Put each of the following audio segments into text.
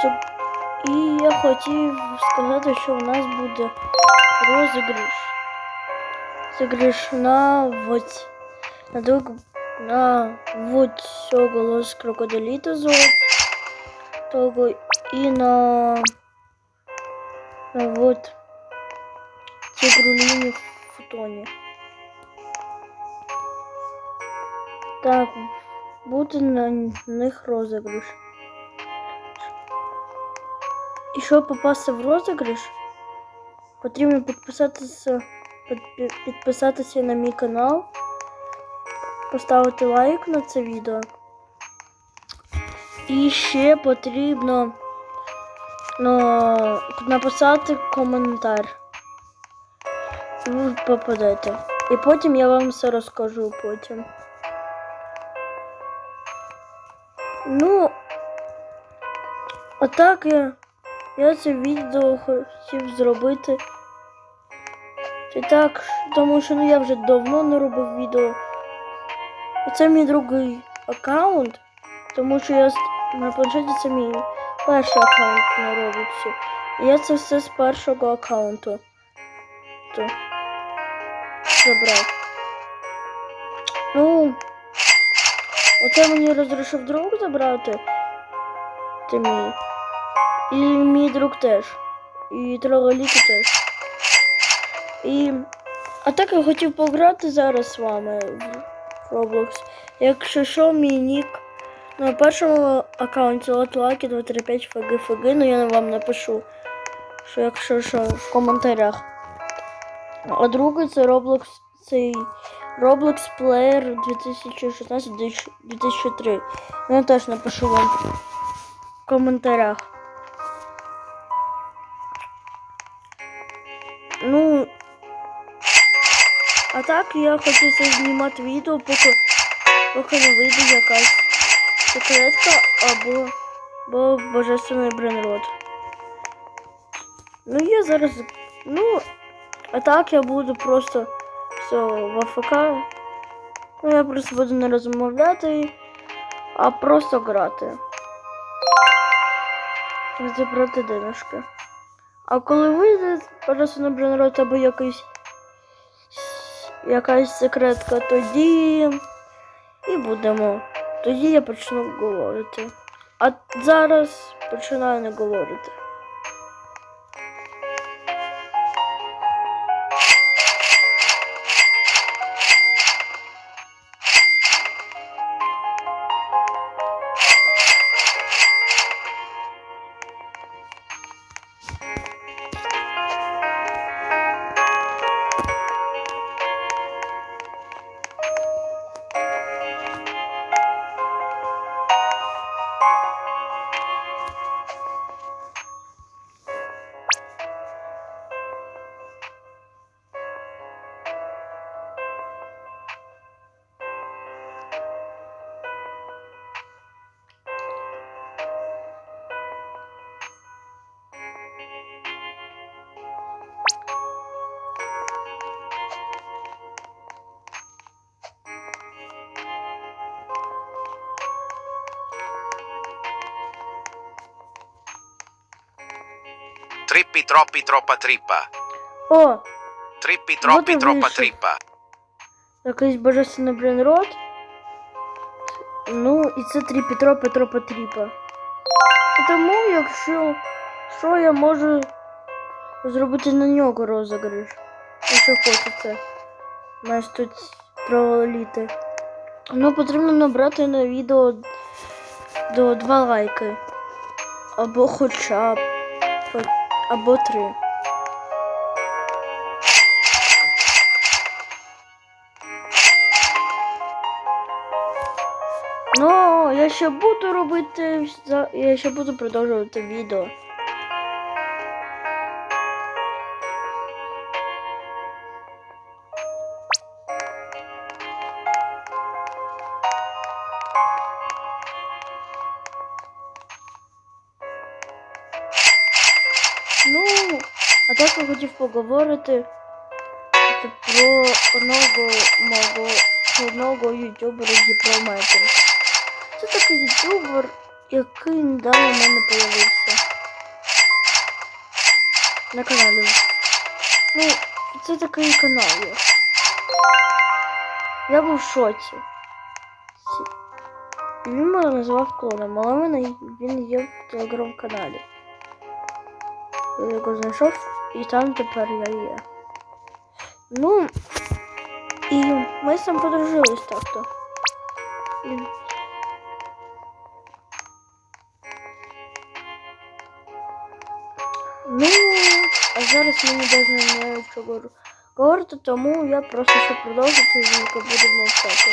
Щоб... І я хотів сказати, що у нас буде розіграш. Розіграш на вот на друг на вот цього лос крокодиліта золотого і на на вот тигруліні фотоні. Так, буде на них розіграш. І щоб попасти в розіграш, потрібно підписатися, підписатися на мій канал, поставити лайк на це відео. І ще потрібно ну, написати коментар. І ви попадете. І потім я вам все розкажу потім. Ну, отак я, я це відео хотів зробити. І так, тому що ну, я вже давно не робив відео. І це мій другий аккаунт, тому що я на планшеті це мій перший аккаунт на Роблоксі. І я це все з першого аккаунту. То забрав. Ну, оце мені розрішив друг забрати. Ти мій. І мій друг теж. І трололіки теж. І. А так я хотів пограти зараз з вами в Roblox. Якщо що, мій нік на першому аккаунті Латлаки 235 ФГФГ, ну я вам напишу, що якщо що в коментарях. А другий це Roblox, цей Roblox Player 2016-2003. Ну, я теж напишу вам в коментарях. Ну, а так я хочу це знімати відео, поки, поки не вийде якась секретка або, або божественний бренрод. Ну я зараз. Ну, а так я буду просто все в АФК. Ну я просто буду не розмовляти, а просто грати. Забрати денежки. А коли вийде божественний бренрод або якийсь якась секретка, тоді і будемо. Тоді я почну говорити. А зараз починаю не говорити. Trippi troppi troppa trippa. О! Troppi e troppa вийшов. trippa. Якийсь божественний бренрод. Ну, і це три Петро Петро Петріпа. Тому, якщо що, я можу зробити на нього розіграш. Якщо хочеться. Маєш тут троліти. Ну, потрібно набрати на відео до 2 лайки. Або хоча б. Або 3. Ну, я ще буду робити. Я ще буду продовжувати відео. Я хотів поговорити про одного мого одного ютубера Діпромети. Це такий ютубер, який недавно в мене появився. На каналі. Ну, це такий канал є. Я був в шоці. Ці- Він мене називав клоном, але він є в телеграм-каналі. Я його знайшов і там тепер я є. Ну, і ми з ним подружились так-то. І... Ну, а зараз мені навіть не чого говорити, тому я просто ще продовжу цю жінку буду мовчати.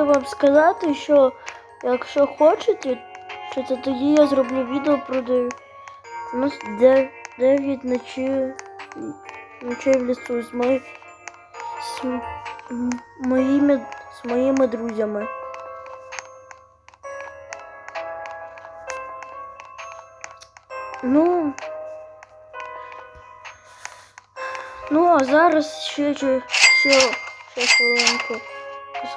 Хотіла вам сказати, що якщо хочете, що це тоді я зроблю відео про дев... ну, де... 9 ночі... ночей в лісу з, мої... з моїми... з моїми друзями. Ну. Ну, а зараз ще, ще, ще, хвилинку з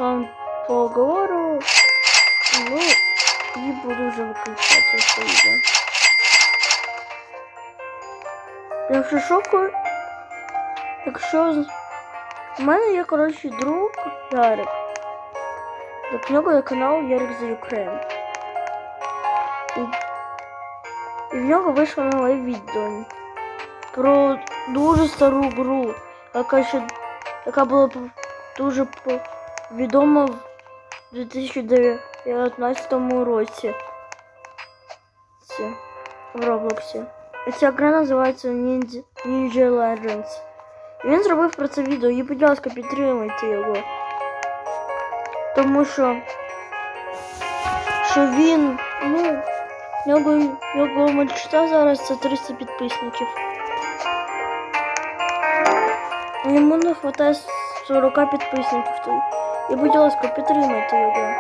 поговорю. Ну, і буду вже виключати це відео. Якщо що, ко- якщо у мене є, коротше, друг Ярик. Так в нього є канал Ярик за Ukraine. І, і в нього вийшло нове відео про дуже стару гру, яка ще яка була дуже відома в 2019 році. Це, в Роблоксі. Ця гра називається Ninja, Ninja Legends. І він зробив про це відео і, будь ласка, підтримуйте його. Тому що, що він, ну, його, його мечта зараз це 300 підписників. Йому не вистачає 40 підписників. то- І, будь ласка, підтримайте його.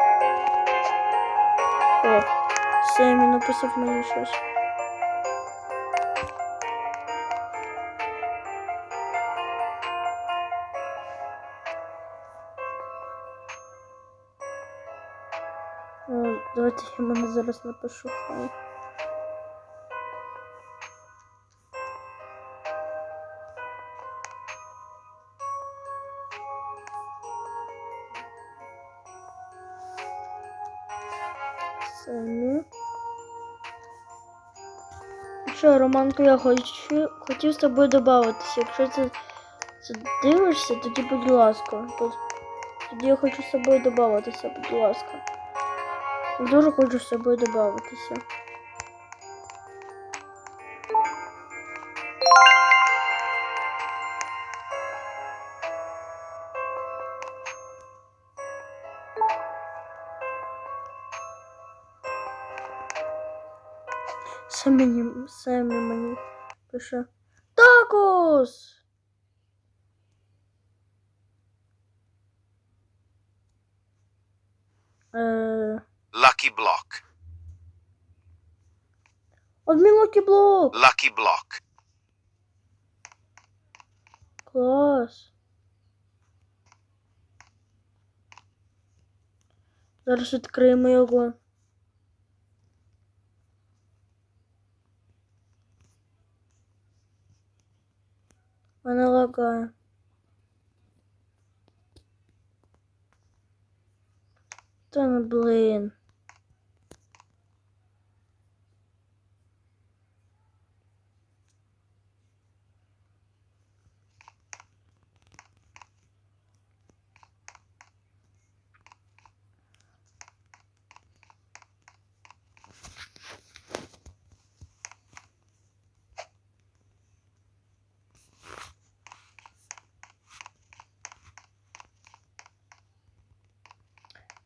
О, все, він написав мені щось. Е, Давайте я йому зараз напишу. Романко, я хочу, хотів з тобою додатися. Якщо ти це дивишся, тоді будь ласка. Тоді я хочу з тобою додатися, будь ласка. Дуже хочу з тобою додатися. Самі, мені- самі мені пише. Такос! Е, Lucky block. Адмін Локі Блок! Lucky block. Клас. Зараз відкриємо його. Мене лагає. Та ну блин.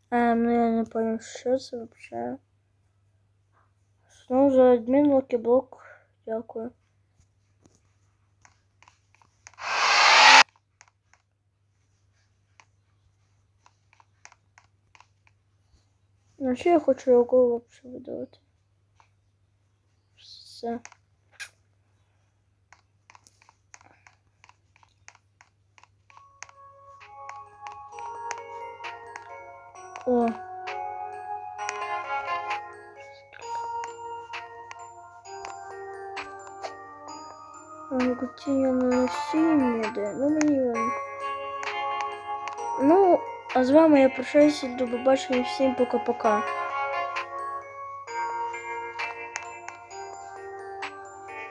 А, ну я не понял, що це вообще. Знову за адмін локіблок. Дякую. На що я хочу його вообще видавати? Все. О. Гутія на насіння, де? Ну мені він. Ну, а з вами я прощаюся до побачення всім пока-пока.